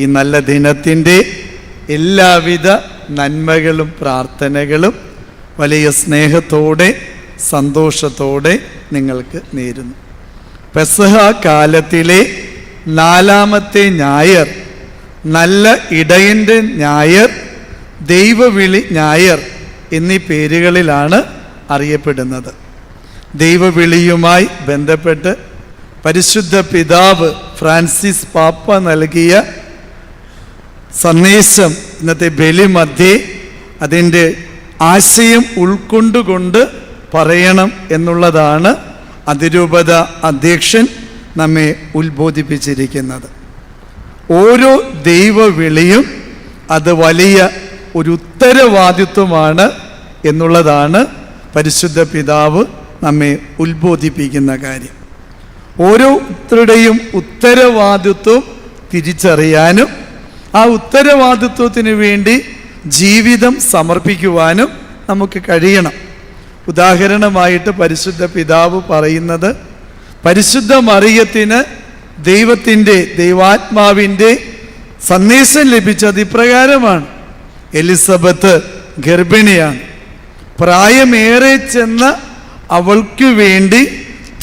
ഈ നല്ല ദിനത്തിന്റെ എല്ലാവിധ നന്മകളും പ്രാർത്ഥനകളും വലിയ സ്നേഹത്തോടെ സന്തോഷത്തോടെ നിങ്ങൾക്ക് നേരുന്നു. പെസഹ കാലത്തിലെ നാലാമത്തെ ഞായർ നല്ല ഇടയന്റെ ഞായർ ദൈവവിളി ഞായർ എന്നീ പേരുകളിലാണ് അറിയപ്പെടുന്നത്. ദൈവവിളിയുമായി ബന്ധപ്പെട്ട് പരിശുദ്ധ പിതാവ് ഫ്രാൻസിസ് പാപ്പ നൽകിയ സന്ദേശം ഇന്നത്തെ ബലി മധ്യേ അതിന്റെ ആശയം ഉൾക്കൊണ്ടുകൊണ്ട് പറയണം എന്നുള്ളതാണ് അതിരൂപത അധ്യക്ഷൻ നമ്മെ ഉത്ബോധിപ്പിച്ചിരിക്കുന്നത്. ഓരോ ദൈവവിളിയും അത് വലിയ ഒരു ഉത്തരവാദിത്വമാണ് എന്നുള്ളതാണ് പരിശുദ്ധ പിതാവ് നമ്മെ ഉത്ബോധിപ്പിക്കുന്ന കാര്യം. ഓരോരുത്തരുടെയും ഉത്തരവാദിത്വം തിരിച്ചറിയാനും ആ ഉത്തരവാദിത്വത്തിന് വേണ്ടി ജീവിതം സമർപ്പിക്കുവാനും നമുക്ക് കഴിയണം. ഉദാഹരണമായിട്ട് പരിശുദ്ധ പിതാവ് പറയുന്നത് പരിശുദ്ധ മറിയത്തിന് ദൈവത്തിന്റെ ദൈവാത്മാവിന്റെ സന്ദേശം ലഭിച്ചത് ഇപ്രകാരമാണ്. എലിസബത്ത് ഗർഭിണിയാണ്. പ്രായമേറെ ചെന്ന അവൾക്ക് വേണ്ടി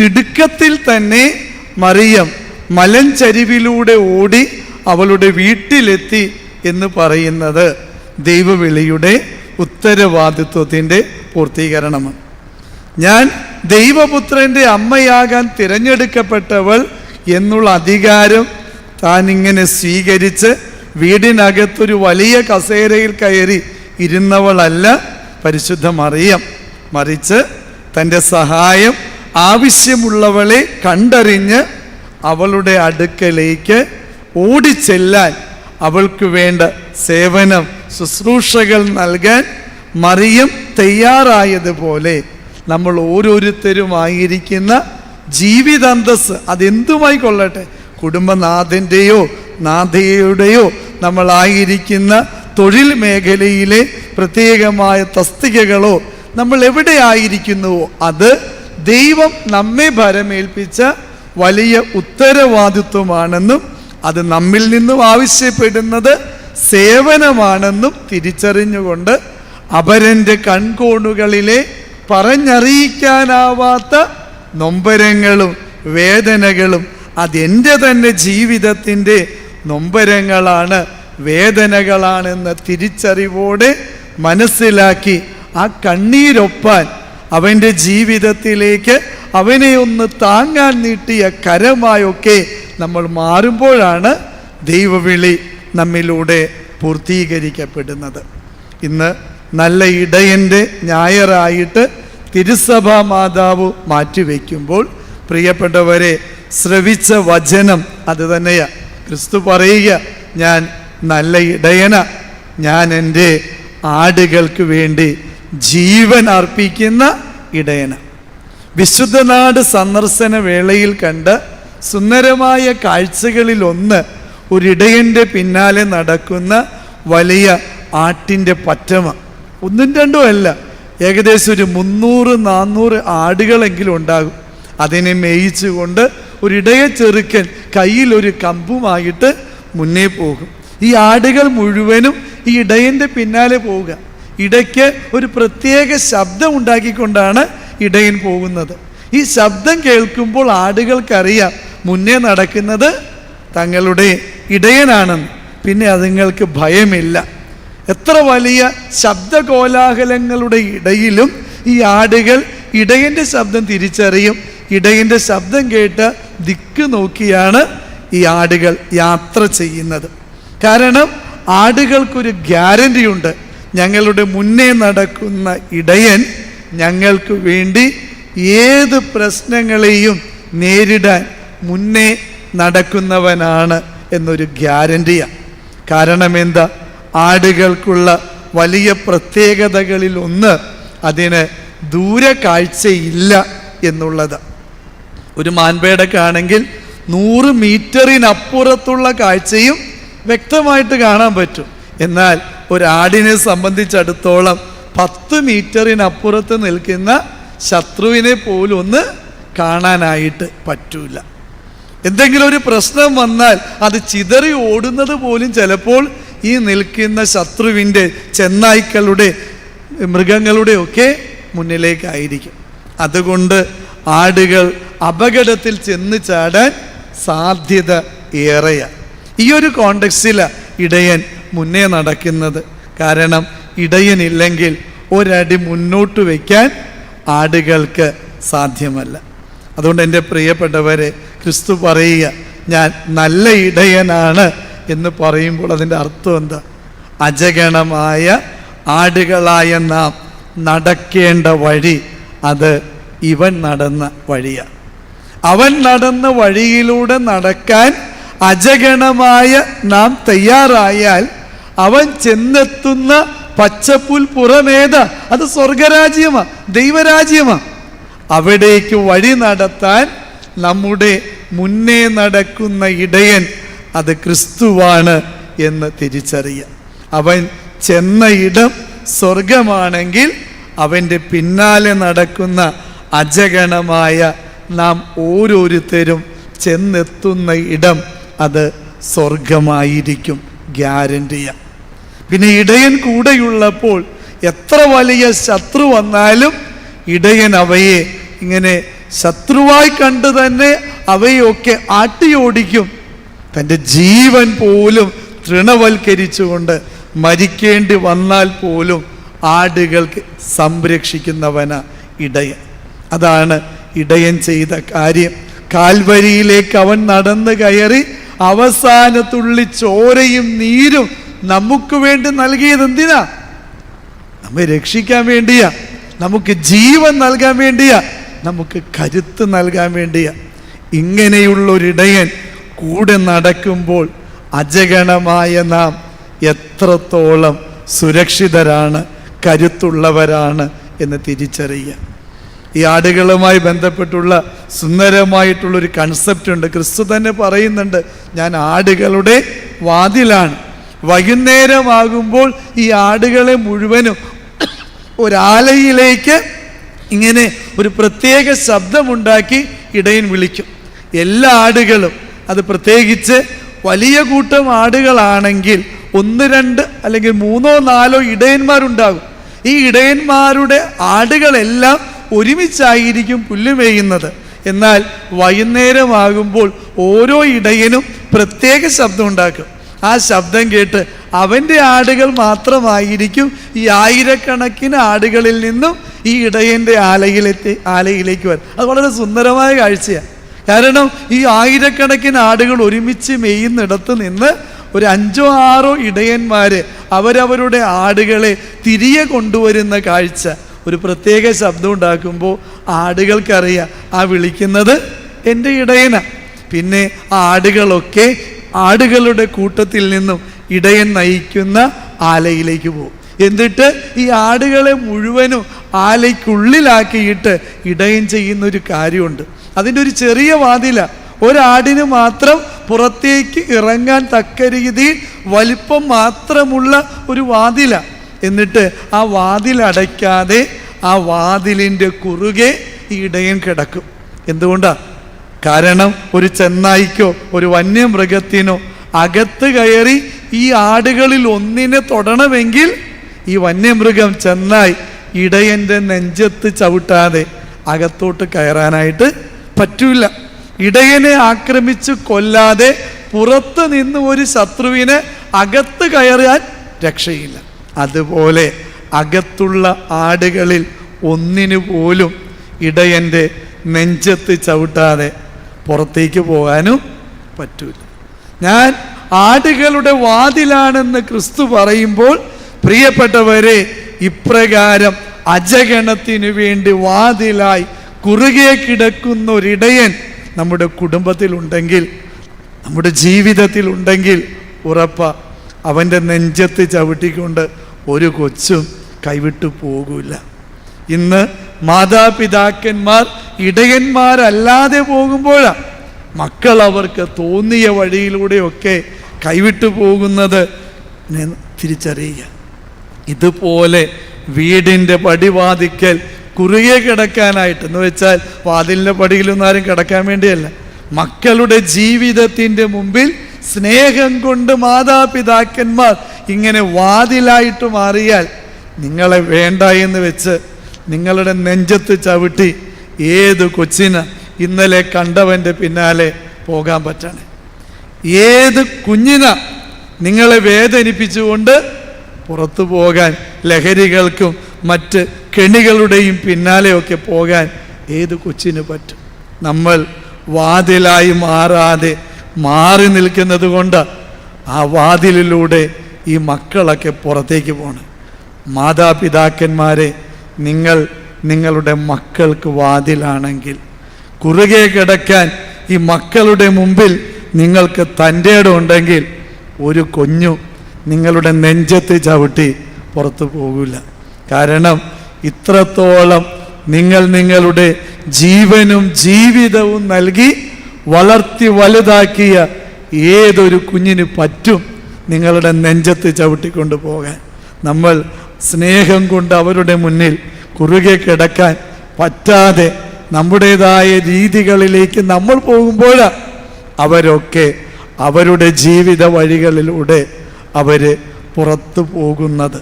തിടുക്കത്തിൽ തന്നെ മറിയം മലഞ്ചരിവിലൂടെ ഓടി അവളുടെ വീട്ടിലെത്തി എന്ന് പറയുന്നത് ദൈവവിളിയുടെ ഉത്തരവാദിത്വത്തിന്റെ പൂർത്തീകരണമാണ്. ഞാൻ ദൈവപുത്രന്റെ അമ്മയാകാൻ തിരഞ്ഞെടുക്കപ്പെട്ടവൾ എന്നുള്ള അധികാരം താൻ ഇങ്ങനെ സ്വീകരിച്ച് വീടിനകത്തൊരു വലിയ കസേരയിൽ കയറി ഇരുന്നവളല്ല പരിശുദ്ധ മറിയം. മറിച്ച് തന്റെ സഹായം ആവശ്യമുള്ളവളെ കണ്ടറിഞ്ഞ് അവളുടെ അടുക്കലേക്ക് ഓടിച്ചെല്ലാൻ അവൾക്ക് വേണ്ട സേവനം ശുശ്രൂഷകൾ നൽകാൻ മറിയം തയ്യാറായതുപോലെ നമ്മൾ ഓരോരുത്തരുമായിരിക്കുന്ന ജീവിതാന്തസ് അതെന്തുമായി കൊള്ളട്ടെ? കുടുംബനാഥന്റെയോ നാഥയുടെയോ നമ്മളായിരിക്കുന്ന തൊഴിൽ മേഖലയിലെ പ്രത്യേകമായ തസ്തികകളോ നമ്മൾ എവിടെ ആയിരിക്കുന്നുവോ അത് ദൈവം നമ്മെ ഭരമേൽപ്പിച്ച വലിയ ഉത്തരവാദിത്വമാണെന്നും അത് നമ്മിൽ നിന്നും ആവശ്യപ്പെടുന്നത് സേവനമാണെന്നും തിരിച്ചറിഞ്ഞുകൊണ്ട് അപരന്റെ കൺകോണുകളിലെ പറഞ്ഞറിയിക്കാനാവാത്ത നൊമ്പരങ്ങളും വേദനകളും അതെന്റെ തന്നെ ജീവിതത്തിന്റെ നൊമ്പരങ്ങളാണ് വേദനകളാണെന്ന തിരിച്ചറിവോടെ മനസ്സിലാക്കി ആ കണ്ണീരൊപ്പാൻ അവന്റെ ജീവിതത്തിലേക്ക് അവനെ ഒന്ന് താങ്ങാൻ നീട്ടിയ കരമായൊക്കെ നമ്മൾ മാറുമ്പോഴാണ് ദൈവവിളി നമ്മിലൂടെ പൂർത്തീകരിക്കപ്പെടുന്നത്. ഇന്ന് നല്ല ഇടയന്റെ ഞായറായിട്ട് തിരുസഭാ മാതാവ് മാറ്റിവെക്കുമ്പോൾ പ്രിയപ്പെട്ടവരെ ശ്രവിച്ച വചനം അത് തന്നെയാണ് ക്രിസ്തു പറയുക ഞാൻ നല്ല ഇടയന. ഞാൻ എന്റെ ആടുകൾക്ക് വേണ്ടി ജീവൻ അർപ്പിക്കുന്ന ഇടയന. വിശുദ്ധനാട് സന്ദർശന വേളയിൽ കണ്ട് സുന്ദരമായ കാഴ്ചകളിലൊന്ന് ഒരിടയന്റെ പിന്നാലെ നടക്കുന്ന വലിയ ആട്ടിന്റെ പറ്റമ. ഒന്നും രണ്ടും അല്ല ഏകദേശം ഒരു മുന്നൂറ് നാന്നൂറ് ആടുകളെങ്കിലും ഉണ്ടാകും. അതിനെ മേയിച്ചുകൊണ്ട് ഒരിടയ ചെറുക്കൻ കയ്യിൽ ഒരു കമ്പുമായിട്ട് മുന്നേ പോകും. ഈ ആടുകൾ മുഴുവനും ഈ ഇടയന്റെ പിന്നാലെ പോവുക. ഇടയ്ക്ക് ഒരു പ്രത്യേക ശബ്ദം ഉണ്ടാക്കിക്കൊണ്ടാണ് ഇടയൻ പോകുന്നത്. ഈ ശബ്ദം കേൾക്കുമ്പോൾ ആടുകൾക്കറിയാം മുന്നേ നടക്കുന്നത് തങ്ങളുടെ ഇടയനാണെന്ന്. പിന്നെ അതുങ്ങൾക്ക് ഭയമില്ല. എത്ര വലിയ ശബ്ദകോലാഹലങ്ങളുടെ ഇടയിലും ഈ ആടുകൾ ഇടയന്റെ ശബ്ദം തിരിച്ചറിയും ഇടയന്റെ ശബ്ദം കേട്ട് ദിക്ക് നോക്കിയാണ് ഈ ആടുകൾ യാത്ര ചെയ്യുന്നത്. കാരണം ആടുകൾക്കൊരു ഗ്യാരണ്ടി ഉണ്ട്. ഞങ്ങളുടെ മുന്നേ നടക്കുന്ന ഇടയൻ ഞങ്ങൾക്ക് വേണ്ടി ഏത് പ്രശ്നങ്ങളെയും നേരിടാൻ മുന്നേ നടക്കുന്നവനാണ് എന്നൊരു ഗ്യാരണ്ടിയാണ് കാരണം എന്താ ആടുകൾക്കുള്ള വലിയ പ്രത്യേകതകളിൽ ഒന്ന് അതിന് ദൂരക്കാഴ്ചയില്ല എന്നുള്ളത്. ഒരു മാൻപേടക്കാണെങ്കിൽ നൂറ് മീറ്ററിനപ്പുറത്തുള്ള കാഴ്ചയും വ്യക്തമായിട്ട് കാണാൻ പറ്റും. എന്നാൽ ഒരാടിനെ സംബന്ധിച്ചിടത്തോളം പത്ത് മീറ്ററിനപ്പുറത്ത് നിൽക്കുന്ന ശത്രുവിനെ പോലും ഒന്ന് കാണാനായിട്ട് പറ്റൂല. എന്തെങ്കിലും ഒരു പ്രശ്നം വന്നാൽ അത് ചിതറി ഓടുന്നത് പോലും ചിലപ്പോൾ ഈ നിൽക്കുന്ന ശത്രുവിന്റെ ചെന്നായ്ക്കളുടെ മൃഗങ്ങളുടെ ഒക്കെ മുന്നിലേക്കായിരിക്കും. അതുകൊണ്ട് ആടുകൾ അപകടത്തിൽ ചെന്ന് ചാടാൻ സാധ്യത ഏറെയാണ് ഈ ഒരു കോണ്ടക്സ്റ്റിലാണ് ഇടയൻ മുന്നേ നടക്കുന്നത്. കാരണം ഇടയനില്ലെങ്കിൽ ഒരടി മുന്നോട്ട് വയ്ക്കാൻ ആടുകൾക്ക് സാധ്യമല്ല. അതുകൊണ്ട് എന്റെ പ്രിയപ്പെട്ടവരെ ക്രിസ്തു പറയുക ഞാൻ നല്ല ഇടയനാണ് എന്ന് പറയുമ്പോൾ അതിന്റെ അർത്ഥം എന്താ? അജഗണമായ ആടുകളായ നാം നടക്കേണ്ട വഴി അത് ഇവൻ നടന്ന വഴിയാണ് അവൻ നടന്ന വഴിയിലൂടെ നടക്കാൻ അജഗണമായ നാം തയ്യാറായാൽ അവൻ ചെന്നെത്തുന്ന പച്ചപ്പുൽ പുറമേത അത് സ്വർഗരാജ്യമാ ദൈവരാജ്യമാ. അവിടേക്ക് വഴി നടത്താൻ നമ്മുടെ മുന്നേ നടക്കുന്ന ഇടയൻ അത് ക്രിസ്തുവാണ് എന്ന് തിരിച്ചറിയുക അവൻ ചെന്ന ഇടം സ്വർഗമാണെങ്കിൽ അവന്റെ പിന്നാലെ നടക്കുന്ന അജഗണമായ നാം ഓരോരുത്തരും ചെന്നെത്തുന്ന ഇടം അത് സ്വർഗമായിരിക്കും ഗ്യാരന്റിയ പിന്നെ ഇടയൻ കൂടെയുള്ളപ്പോൾ എത്ര വലിയ ശത്രു വന്നാലും ഇടയൻ അവയെ ഇങ്ങനെ ശത്രുവായി കണ്ട് തന്നെ അവയൊക്കെ ആട്ടിയോടിക്കും. തന്റെ ജീവൻ പോലും തൃണവൽക്കരിച്ചുകൊണ്ട് മരിക്കേണ്ടി വന്നാൽ പോലും ആടുകൾക്ക് സംരക്ഷിക്കുന്നവന ഇടയൻ. അതാണ് ഇടയൻ ചെയ്ത കാര്യം. കാൽവരിയിലേക്ക് അവൻ നടന്നു കയറി അവസാനത്തുള്ളി ചോരയും നീരും നമുക്ക് വേണ്ടി നൽകിയത് എന്തിനാ? നമ്മെ രക്ഷിക്കാൻ വേണ്ടിയാ. നമുക്ക് ജീവൻ നൽകാൻ വേണ്ടിയാ. നമുക്ക് കരുത്ത് നൽകാൻ വേണ്ടിയാ ഇങ്ങനെയുള്ളൊരിടയൻ കൂടെ നടക്കുമ്പോൾ അജഗണമായ നാം എത്രത്തോളം സുരക്ഷിതരാണ് കരുത്തുള്ളവരാണ് എന്ന് തിരിച്ചറിയുക. ഈ ആടുകളുമായി ബന്ധപ്പെട്ടുള്ള സുന്ദരമായിട്ടുള്ളൊരു കൺസെപ്റ്റ് ഉണ്ട്. ക്രിസ്തു തന്നെ പറയുന്നുണ്ട് ഞാൻ ആടുകളുടെ വാതിലാണ്. വൈകുന്നേരമാകുമ്പോൾ ഈ ആടുകളെ മുഴുവനും ഒരാലയിലേക്ക് ഇങ്ങനെ ഒരു പ്രത്യേക ശബ്ദമുണ്ടാക്കി ഇടയൻ വിളിക്കും. എല്ലാ ആടുകളും അത് പ്രത്യേകിച്ച് വലിയ കൂട്ടം ആടുകളാണെങ്കിൽ ഒന്ന് രണ്ട് അല്ലെങ്കിൽ മൂന്നോ നാലോ ഇടയന്മാരുണ്ടാകും. ഈ ഇടയന്മാരുടെ ആടുകളെല്ലാം ഒരുമിച്ചായിരിക്കും പുല്ല് മേയുന്നത്. എന്നാൽ വൈകുന്നേരമാകുമ്പോൾ ഓരോ ഇടയനും പ്രത്യേക ശബ്ദം ഉണ്ടാക്കും ആ ശബ്ദം കേട്ട് അവന്റെ ആടുകൾ മാത്രമായിരിക്കും ഈ ആയിരക്കണക്കിന് ആടുകളിൽ നിന്നും ഈ ഇടയന്റെ ആലയിലെത്തി ആലയിലേക്ക് വരും അത് വളരെ സുന്ദരമായ കാഴ്ചയാണ്. കാരണം ഈ ആയിരക്കണക്കിന് ആടുകൾ ഒരുമിച്ച് മെയ്യുന്നിടത്ത് നിന്ന് ഒരു അഞ്ചോ ആറോ ഇടയന്മാർ അവരവരുടെ ആടുകളെ തിരികെ കൊണ്ടുവരുന്ന കാഴ്ച. ഒരു പ്രത്യേക ശബ്ദം ഉണ്ടാക്കുമ്പോൾ ആടുകൾക്കറിയാം ആ വിളിക്കുന്നത് എന്റെ ഇടയന. പിന്നെ ആടുകളൊക്കെ ആടുകളുടെ കൂട്ടത്തിൽ നിന്നും ഇടയൻ നയിക്കുന്ന ആലയിലേക്ക് പോകും. എന്നിട്ട് ഈ ആടുകളെ മുഴുവനും ആലയ്ക്കുള്ളിലാക്കിയിട്ട് ഇടയൻ ചെയ്യുന്ന ഒരു കാര്യമുണ്ട്. അതിന്റെ ഒരു ചെറിയ വാതില ഒരാടിന് മാത്രം പുറത്തേക്ക് ഇറങ്ങാൻ തക്ക രീതിയിൽ വലിപ്പം മാത്രമുള്ള ഒരു വാതില. എന്നിട്ട് ആ വാതിൽ അടയ്ക്കാതെ ആ വാതിലിന്റെ കുറുകെ ഈ ഇടയൻ കിടക്കും. എന്തുകൊണ്ടാ? കാരണം ഒരു ചെന്നായിക്കോ ഒരു വന്യമൃഗത്തിനോ അകത്ത് കയറി ഈ ആടുകളിൽ ഒന്നിനെ തൊടണമെങ്കിൽ ഈ വന്യമൃഗം ചെന്നായി ഇടയന്റെ നെഞ്ചത്ത് ചവിട്ടാതെ അകത്തോട്ട് കയറാനായിട്ട് പറ്റൂല. ഇടയനെ ആക്രമിച്ച് കൊല്ലാതെ പുറത്ത് നിന്ന് ഒരു ശത്രുവിനെ അകത്ത് കയറാൻ രക്ഷയില്ല. അതുപോലെ അകത്തുള്ള ആടുകളിൽ ഒന്നിനു പോലും ഇടയന്റെ നെഞ്ചത്ത് ചവിട്ടാതെ പുറത്തേക്ക് പോകാനും പറ്റൂല. ഞാൻ ആടുകളുടെ വാതിലാണെന്ന് ക്രിസ്തു പറയുമ്പോൾ പ്രിയപ്പെട്ടവരെ ഇപ്രകാരം അജഗണത്തിനു വേണ്ടി വാതിലായി കുറുകെ കിടക്കുന്ന ഒരിടയൻ നമ്മുടെ കുടുംബത്തിലുണ്ടെങ്കിൽ നമ്മുടെ ജീവിതത്തിലുണ്ടെങ്കിൽ ഉറപ്പ അവന്റെ നെഞ്ചത്ത് ചവിട്ടിക്കൊണ്ട് ഒരു കൊച്ചും കൈവിട്ടു പോകില്ല ഇന്ന് മാതാപിതാക്കന്മാർ ഇടയന്മാരല്ലാതെ പോകുമ്പോഴാണ് മക്കൾ അവർക്ക് തോന്നിയ വഴിയിലൂടെയൊക്കെ കൈവിട്ടു പോകുന്നത് തിരിച്ചറിയുക. ഇതുപോലെ വീടിന്റെ പടിവാതിക്കൽ കുറുകെ കിടക്കാനായിട്ട് എന്ന് വെച്ചാൽ വാതിലിന്റെ പടിയിലൊന്നും ആരും കിടക്കാൻ വേണ്ടിയല്ല. മക്കളുടെ ജീവിതത്തിന്റെ മുമ്പിൽ സ്നേഹം കൊണ്ട് മാതാപിതാക്കന്മാർ ഇങ്ങനെ വാതിലായിട്ട് മാറിയാൽ നിങ്ങളെ വേണ്ട എന്ന് വെച്ച് നിങ്ങളുടെ നെഞ്ചത്ത് ചവിട്ടി ഏത് കൊച്ചിന് ഇന്നലെ കണ്ടവന്റെ പിന്നാലെ പോകാൻ പറ്റണേ ഏത് കുഞ്ഞിന നിങ്ങളെ വേദനിപ്പിച്ചുകൊണ്ട് പുറത്തു പോകാൻ ലഹരികൾക്കും മറ്റ് കെണികളുടെയും പിന്നാലെയൊക്കെ പോകാൻ ഏത് കൊച്ചിന് പറ്റും? നമ്മൾ വാതിലായി മാറാതെ മാറി നിൽക്കുന്നത് കൊണ്ട് ആ വാതിലിലൂടെ ഈ മക്കളൊക്കെ പുറത്തേക്ക് പോകണം മാതാപിതാക്കന്മാരെ നിങ്ങൾ നിങ്ങളുടെ മക്കൾക്ക് വാതിലാണെങ്കിൽ കുറുകെ കിടക്കാൻ ഈ മക്കളുടെ മുമ്പിൽ നിങ്ങൾക്ക് തന്റെ ഉണ്ടെങ്കിൽ ഒരു കുഞ്ഞു നിങ്ങളുടെ നെഞ്ചത്ത് ചവിട്ടി പുറത്തു പോകില്ല കാരണം ഇത്രത്തോളം നിങ്ങൾ നിങ്ങളുടെ ജീവനും ജീവിതവും നൽകി വളർത്തി വലുതാക്കിയ ഏതൊരു കുഞ്ഞിന് പറ്റും നിങ്ങളുടെ നെഞ്ചത്ത് ചവിട്ടിക്കൊണ്ട് പോകാൻ. നമ്മൾ സ്നേഹം കൊണ്ട് അവരുടെ മുന്നിൽ കുറുകെ കിടക്കാൻ പറ്റാതെ നമ്മുടേതായ രീതികളിലേക്ക് നമ്മൾ പോകുമ്പോൾ അവരൊക്കെ അവരുടെ ജീവിത വഴികളിലൂടെ അവർ പുറത്തു പോകുന്നത്.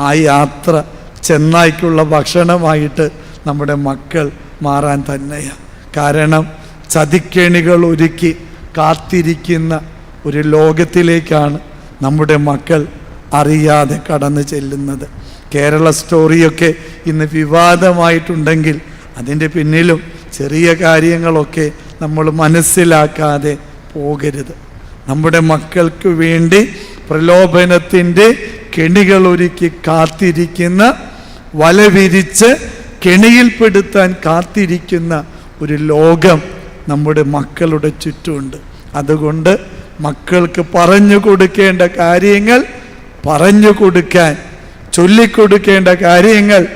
ആ യാത്ര ചെന്നായ്ക്കുള്ള ഭക്ഷണമായിട്ട് നമ്മുടെ മക്കൾ മാറാൻ തന്നെയാണ് കാരണം ചതിക്കെണികൾ ഒരുക്കി കാത്തിരിക്കുന്ന ഒരു ലോകത്തിലേക്കാണ് നമ്മുടെ മക്കൾ അറിയാതെ കടന്നു ചെല്ലുന്നത്. കേരള സ്റ്റോറിയൊക്കെ ഇന്ന് വിവാദമായിട്ടുണ്ടെങ്കിൽ അതിന്റെ പിന്നിലും ചെറിയ കാര്യങ്ങളൊക്കെ നമ്മൾ മനസ്സിലാക്കാതെ പോകരുത്. നമ്മുടെ മക്കൾക്ക് വേണ്ടി പ്രലോഭനത്തിന്റെ കെണികൾ ഒരുക്കി കാത്തിരിക്കുന്ന വല വിരിച്ച് കെണിയിൽപ്പെടുത്താൻ കാത്തിരിക്കുന്ന ഒരു ലോകം നമ്മുടെ മക്കളുടെ ചുറ്റുമുണ്ട്. അതുകൊണ്ട് മക്കൾക്ക് പറഞ്ഞു കൊടുക്കേണ്ട കാര്യങ്ങൾ പറഞ്ഞു കൊടുക്കാൻ ചൊല്ലിക്കൊടുക്കേണ്ട കാര്യങ്ങൾ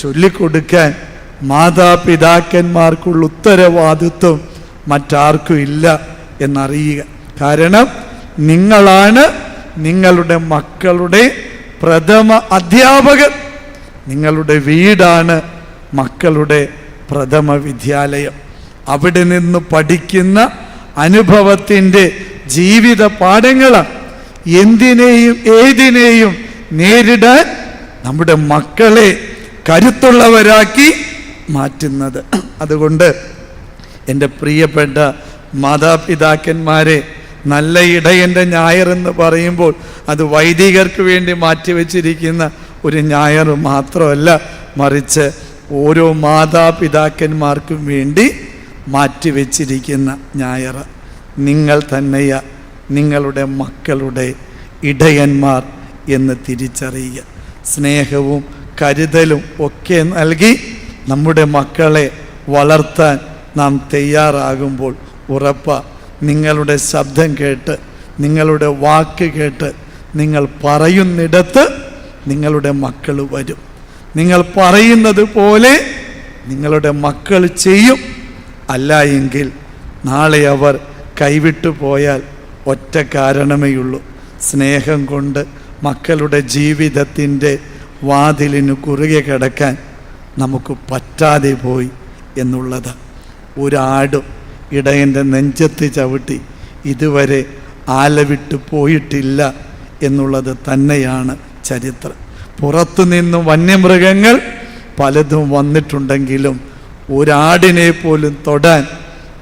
ചൊല്ലിക്കൊടുക്കാൻ മാതാപിതാക്കന്മാർക്കുള്ള ഉത്തരവാദിത്വം മറ്റാർക്കും ഇല്ല എന്നറിയുക. കാരണം നിങ്ങളാണ് നിങ്ങളുടെ മക്കളുടെ പ്രഥമ അധ്യാപകർ നിങ്ങളുടെ വീടാണ് മക്കളുടെ പ്രഥമ വിദ്യാലയം. അവിടെ നിന്ന് പഠിക്കുന്ന അനുഭവത്തിന്റെ ജീവിത പാഠങ്ങളാണ് എന്തിനേയും ഏതിനേയും നേരിടാൻ നമ്മുടെ മക്കളെ കരുത്തുള്ളവരാക്കി മാറ്റുന്നത്. അതുകൊണ്ട് എന്റെ പ്രിയപ്പെട്ട മാതാപിതാക്കന്മാരെ നല്ല ഇടയന്റെ ഞായർ എന്ന് പറയുമ്പോൾ അത് വൈദികർക്ക് വേണ്ടി മാറ്റിവെച്ചിരിക്കുന്ന ഒരു ഞായർ മാത്രമല്ല മറിച്ച് ഓരോ മാതാപിതാക്കന്മാർക്കും വേണ്ടി മാറ്റിവെച്ചിരിക്കുന്ന ഞായർ. നിങ്ങൾ തന്നെയ. നിങ്ങളുടെ മക്കളുടെ ഇടയന്മാർ എന്ന് തിരിച്ചറിയുക. സ്നേഹവും കരുതലും ഒക്കെ നൽകി നമ്മുടെ മക്കളെ വളർത്താൻ നാം തയ്യാറാകുമ്പോൾ ഉറപ്പ നിങ്ങളുടെ ശബ്ദം കേട്ട് നിങ്ങളുടെ വാക്ക് കേട്ട് നിങ്ങൾ പറയുന്നിടത്ത് നിങ്ങളുടെ മക്കൾ വരും. നിങ്ങൾ പറയുന്നത് പോലെ നിങ്ങളുടെ മക്കൾ ചെയ്യും. അല്ല എങ്കിൽ നാളെ അവർ കൈവിട്ടു പോയാൽ ഒറ്റ കാരണമേയുള്ളൂ. സ്നേഹം കൊണ്ട് മക്കളുടെ ജീവിതത്തിന്റെ വാതിലിന് കുറുകെ കിടക്കാൻ നമുക്ക് പറ്റാതെ പോയി എന്നുള്ളത്. ഒരാടും ഇടയന്റെ നെഞ്ചത്ത് ചവിട്ടി ഇതുവരെ ആലവിട്ട് പോയിട്ടില്ല എന്നുള്ളത് തന്നെയാണ് ചരിത്രം. പുറത്തുനിന്ന് വന്യമൃഗങ്ങൾ പലതും വന്നിട്ടുണ്ടെങ്കിലും ഒരാടിനെ പോലും തൊടാൻ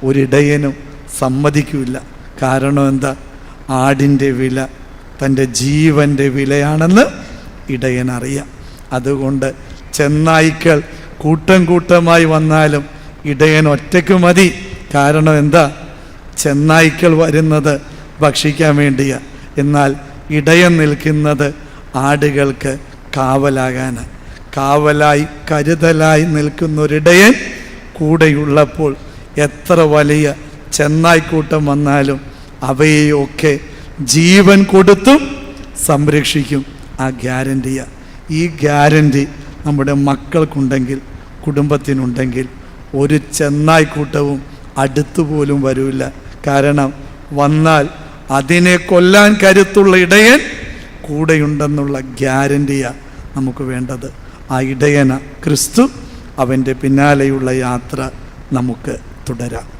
ഒരിടയനും സമ്മതിക്കില്ല. കാരണം എന്താ? ആടിന്റെ വില തന്റെ ജീവന്റെ വിലയാണെന്ന് ഇടയനറിയാം അതുകൊണ്ട് ചെന്നായ്ക്കൾ കൂട്ടം കൂട്ടമായി വന്നാലും ഇടയൻ ഒറ്റയ്ക്ക് മതി. കാരണം എന്താ? ചെന്നായ്ക്കൾ വരുന്നത് ഭക്ഷിക്കാൻ വേണ്ടിയാ. എന്നാൽ ഇടയൻ നിൽക്കുന്നത് ആടുകൾക്ക് കാവലാകാനാണ് കാവലായി കരുതലായി നിൽക്കുന്നൊരിടയൻ കൂടെയുള്ളപ്പോൾ എത്ര വലിയ ചെന്നായ്ക്കൂട്ടം വന്നാലും അവയെയൊക്കെ ജീവൻ കൊടുത്തും സംരക്ഷിക്കും. ആ ഗ്യാരന്റിയ. ഈ ഗ്യാരന്റി നമ്മുടെ മക്കൾക്കുണ്ടെങ്കിൽ കുടുംബത്തിനുണ്ടെങ്കിൽ ഒരു ചെന്നായിക്കൂട്ടവും അടുത്തുപോലും വരില്ല. കാരണം വന്നാൽ അതിനെ കൊല്ലാൻ കരുത്തുള്ള ഇടയൻ കൂടെയുണ്ടെന്നുള്ള ഗ്യാരന്റിയാണ് നമുക്ക് വേണ്ടത്. ആ ഇടയന ക്രിസ്തു. അവന്റെ പിന്നാലെയുള്ള യാത്ര നമുക്ക് തുടരാം.